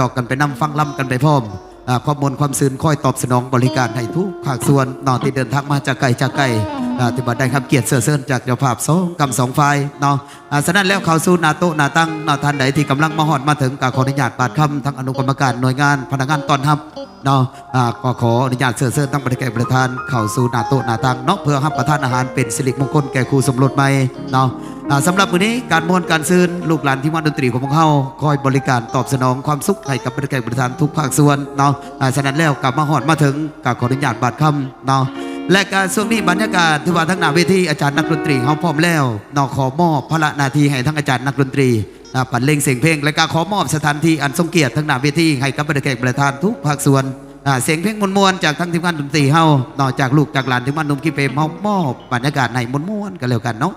จอกกันไปนำฟังล่ำกันไปพร้อมอ่าความมนความซื่นค่อยตอบสนองบริการให้ทุกภาคส่วนนอที่เดินทางมาจากไกลจากไกลอ่าที่บัดได้ครับเกียรติเสือเซินจากเจ้าภาพสองกำสองฝ่ายเนาะอ่าฉะนั้นแล้วเขาสู่หนาโตนาตั้งหนาท่านใดที่กำลังมาหอดมาถึงก็ขออนุญาตบาดคำทั้งอนุกรรมการหน่วยงานพนักงานตอนรับเนาะอ่าก็ขออนุญาตเสือเซินทั้งบริการประธาน เข้าสู่นาโตนาตั้งเนาะเพื่อรับประทานอาหารเป็นสิริมงคลแก่ครูสมรสใหม่เนาะอ่า สำหรับวันนี้การมวนการซื่นลูกหลานที่มาดนตรีของพวกเขาคอยบริการตอบสนองความสุขให้กับบริการบริการทุกภาคส่วนเนาะอ่าฉะนั้นแล้วกลับมาหอดมาถึงกับขออนุญาตบาดคำเนาะและการช่วงนี้บรรยากาศที่ว่าทั้งหน้าเวทีอาจารย์นักดนตรีเขาพร้อมแล้วเนอขอมอบพระนาทีให้ทั้งอาจารย์นักดนตรีปันเล่งเสียงเพลง และการขอมอบสถานที่อันทรงเกียรติทั้งหน้าเวทีให้กับบริการบริการทุกภาคส่วนเสียงเพลงมวลๆจากทั้งทีมงานดนตรีเฮานอกจากลูกจากหลานทีมงานนุ่มกีเปรมเฮามอบบรรยากาศในมวลๆกันแล้วกันเนาะ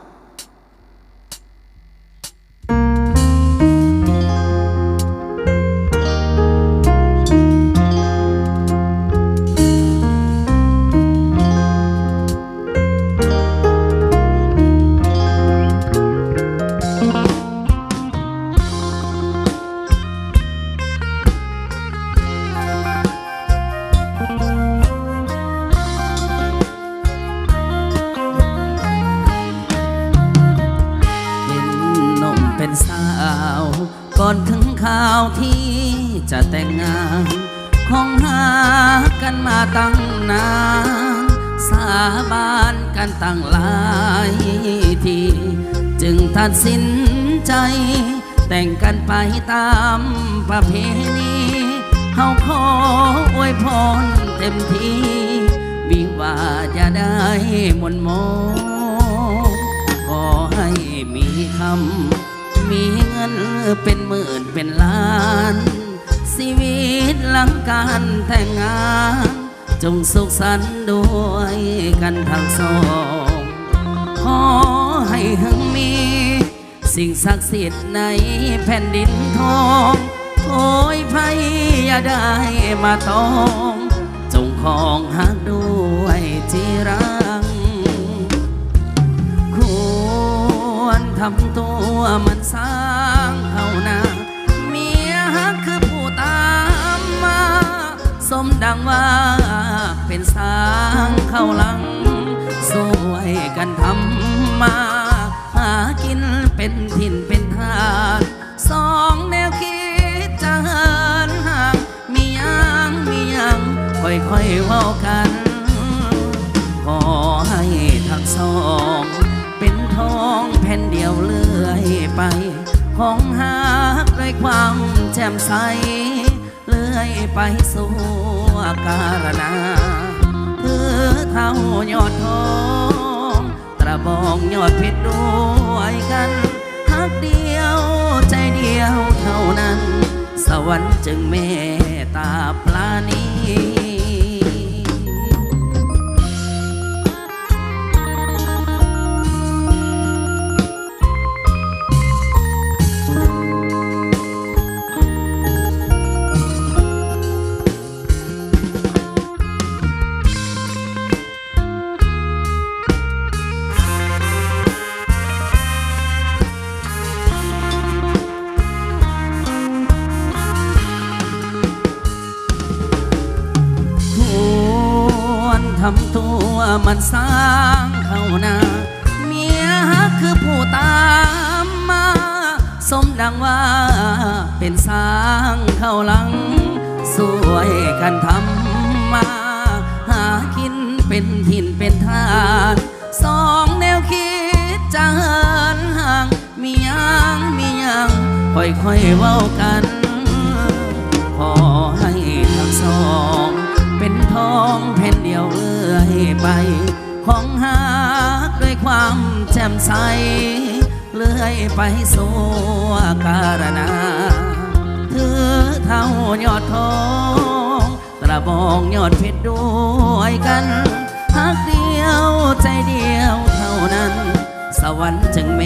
บานกันตั้งหลายที จึงตัดสินใจ แต่งกันไปตามประเพณีเฮาขออวยพรเต็มที่วิวาจะได้มนต์มงขอให้มีคำ มีเงินเป็นหมื่นเป็นล้าน ชีวิตหลังการแต่งงาน จงสุขสันต์ด้วยกันทั้งสอง ขอให้หึงมี สิ่งศักดิ์สิทธิ์ในแผ่นดินทองโอยภัยอย่าได้มาตอง จงคองหักด้วยจีรังควรทำตัวมันสา สมดังว่าเป็นสร้างเข้าหลังสวยกันทำมา หากินเป็นถิ่นเป็นทางสองแนวคิดจะเหินห่าง มียังมียังค่อยๆเว้ากัน ขอให้ทั้งสอง เป็นทองแผ่นเดียวเลื่อยไป ของหากด้วยความแจ่มใส ยไปสู่การนาถือเท่ายอดทองตระบองยอดเพชรด้วยกันหักเดียวใจเดียวเท่านั้น สวรรค์จึงเมตตาปลานี้ ทำตัวมันสร้างเขานาเมียคือผู้ตามมา สมดังว่าเป็นสร้างเขาหลัง สวยกันทำมา หากินเป็นถิ่นเป็นทานสองแนวคิดจะเหินห่าง มียังมียังค่อยๆเว้ากัน ใสเลื่อยไปสู่การนาถือเท่ายอดทองตระบองยอดเพชรด้วยกันหักเดียวใจเดียวเท่านั้น สวรรค์จึงเม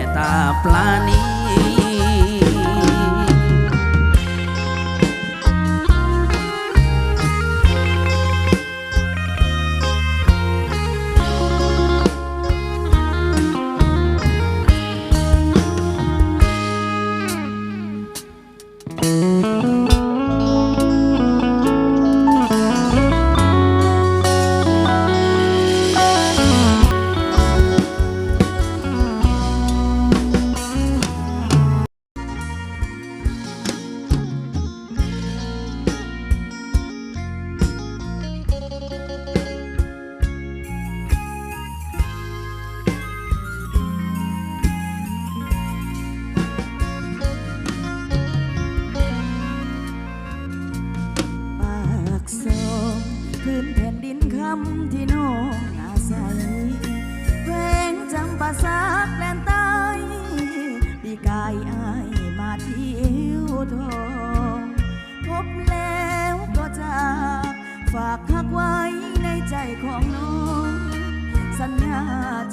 ตตาปลานี้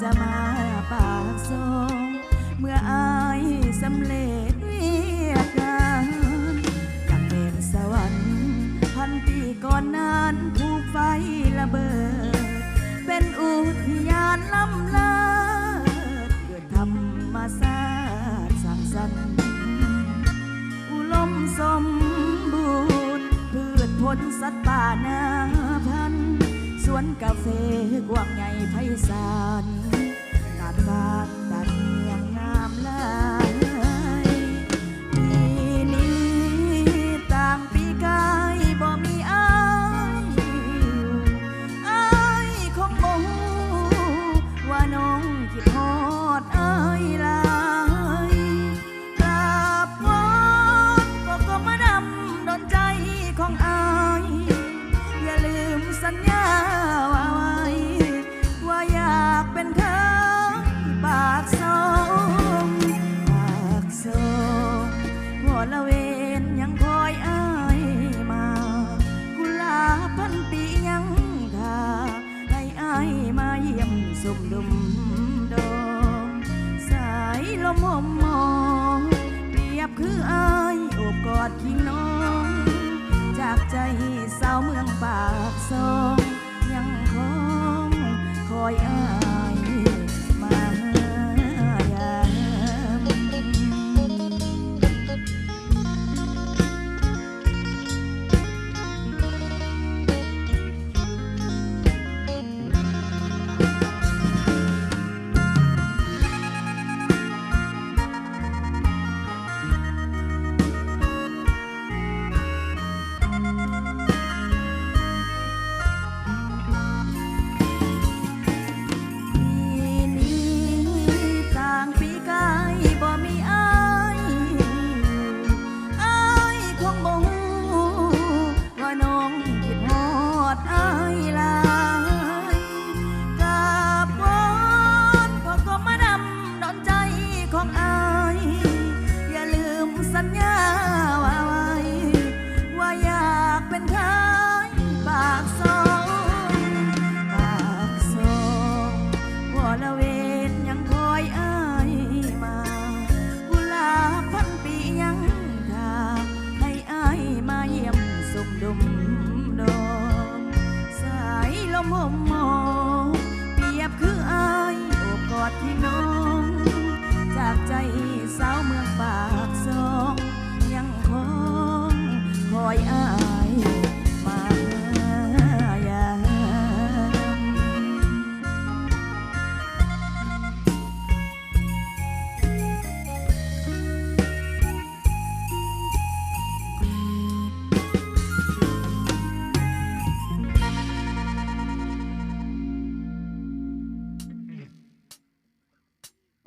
จะมาปากซองเมื่ออายสำเร็จเวียกงานอยากเป็นสวรรค์พันปีก่อนนั้นถูกไฟระเบิด เป็นอุทยานล้ำเลิศเกิดธรรมศาสตร์สร้างสรรค์อุลมสมบูรณ์พืชผลสัตว์ป่านาพันธุ์ สวนกาแฟกว้างใหญ่ไพศาลตาดบานตาด ละเวนยังคอยอ้ายมากุลาบพันปียังทาให้อ้ายมาเยี่ยมสมดุมดองสายลมหอมมองเปรียบคืออ้ายโอบกอดคิงน้อง จากใจสาวเมืองปากซอง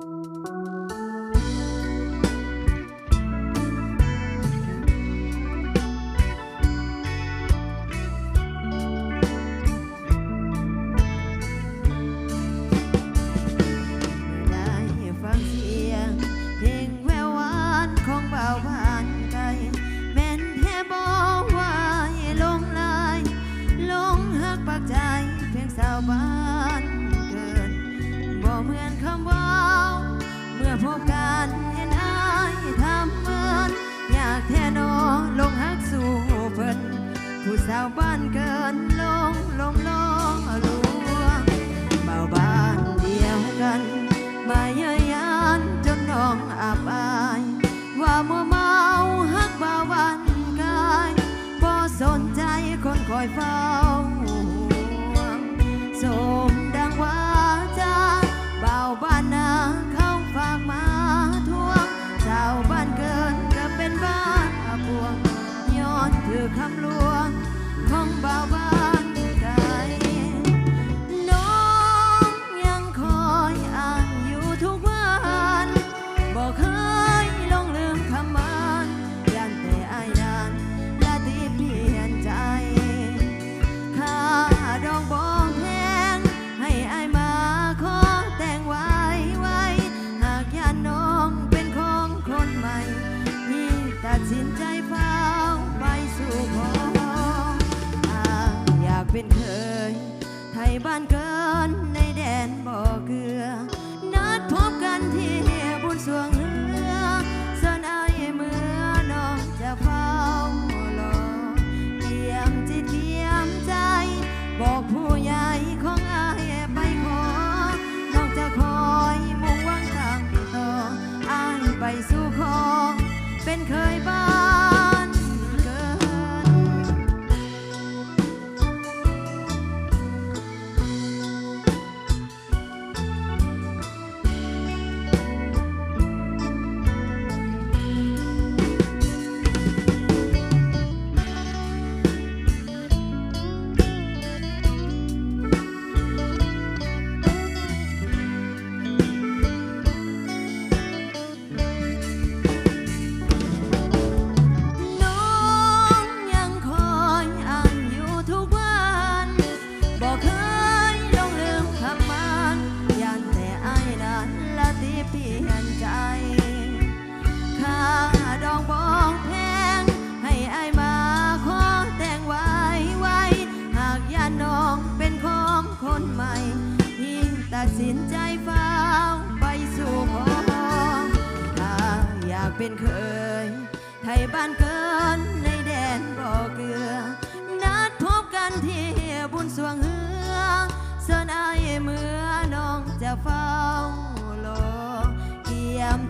ได้ สาวบ้านเกินลงลงลงลวงเบาบานเดียวกัน มาเยอะยานจนน้องอับอาย ว่ามัวเมาฮักเบาบานกายบ่สนใจคนคอยเฝ้าห่วงสมดังว่าจาเบาบ้านนาเขาฝากมาทวงชาวบ้านเกินก็เป็นบ้านพวงย้อนถือคำลวง ขอ บ้านเกิน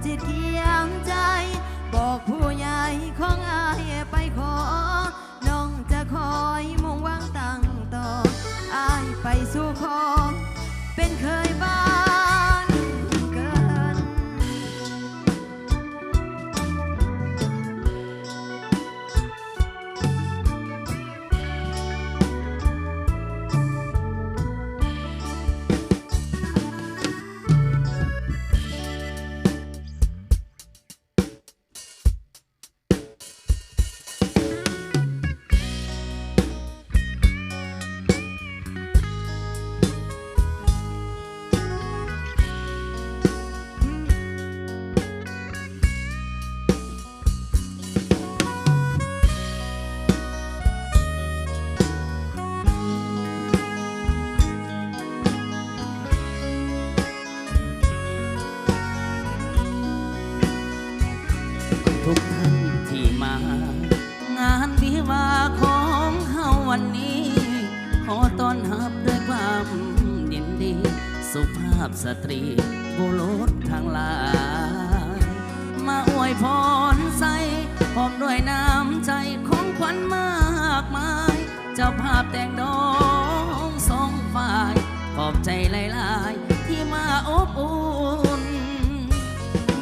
จิตเกี่ยมใจ บอกผู้ใหญ่ของอายไปขอ น้องจะคอยมุ่งหวังตั้งต่ออายไปสู่ สตรีบุรุษทางหลาย มาอวยพรใส่พร้อมด้วยน้ำใจของขวัญมากมาย เจ้าภาพแต่งดองสองฝ่าย ขอบใจหลายๆ ที่มาอบอุ่น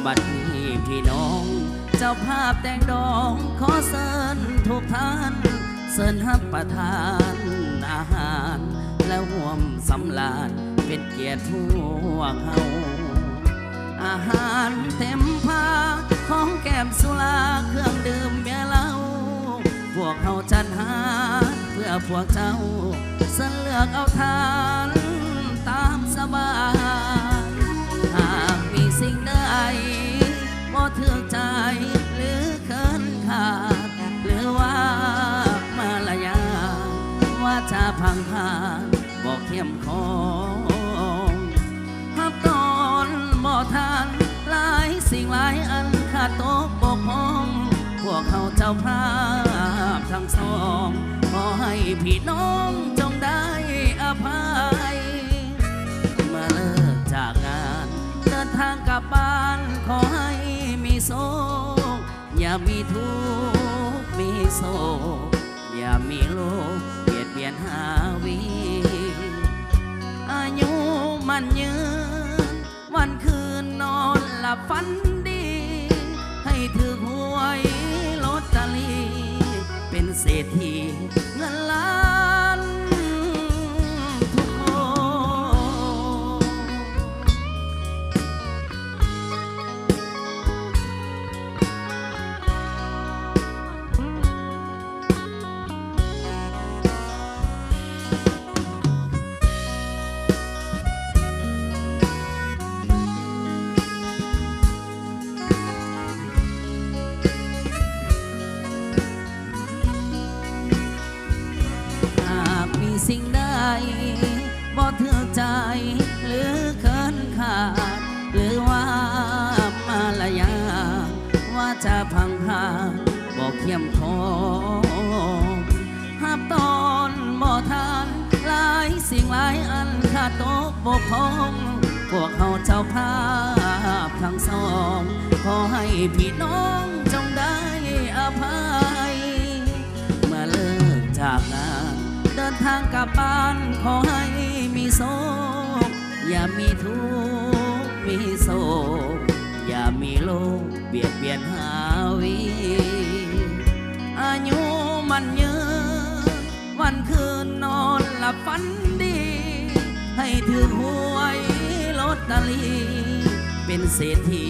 บัดนี้พี่น้อง เจ้าภาพแต่งดองขอเชิญทุกท่านเชิญรับประทานอาหาร และห่วมสำลาน เป็นเกียรติพวกเฮาอาหารเต็มพาของแก้มสุราเครื่องดื่มเบียร์เหล้าพวกเฮาจัดหาเพื่อพวกเจ้าเสเลือกเอาทานตามสบายหากมีสิ่งใดบ่เทือกใจหรือเคินขาดหรือว่ามารยาว่าจะพังผ่านบอกเข้มขอ จ้าภาพทั้งสอง ขอให้พี่น้องจงได้อภัยมื่อเลิกจากงานเดินทางกลับบ้านขอให้มีโศกอย่ามีทุกข์มีโศกอย่ามีโรคเบียดเบียนหาวีอายุมันยืน วันคืนนอนหลับฝันดี ให้ถือหวย ตาลี เป็นเศรษฐีเงินล้าน จะพังพาบอกเขียมทองหับตอนบ่ทานหลายสิ่งหลายอันขาดตกบกพร่องพวกเขาเจ้าภาพทั้งสอง ขอให้พี่น้องจงได้อภัย เมื่อเลิกจากงานเดินทางกลับบ้านขอให้มีโศกอย่ามีทุกข์มีโศกอย่ามีโลก เบียดเบียนหาวีอายุมันยืนวันคืนนอนหลับฝันดี ให้ถือหวยลอตเตอรี่เป็นเศรษฐี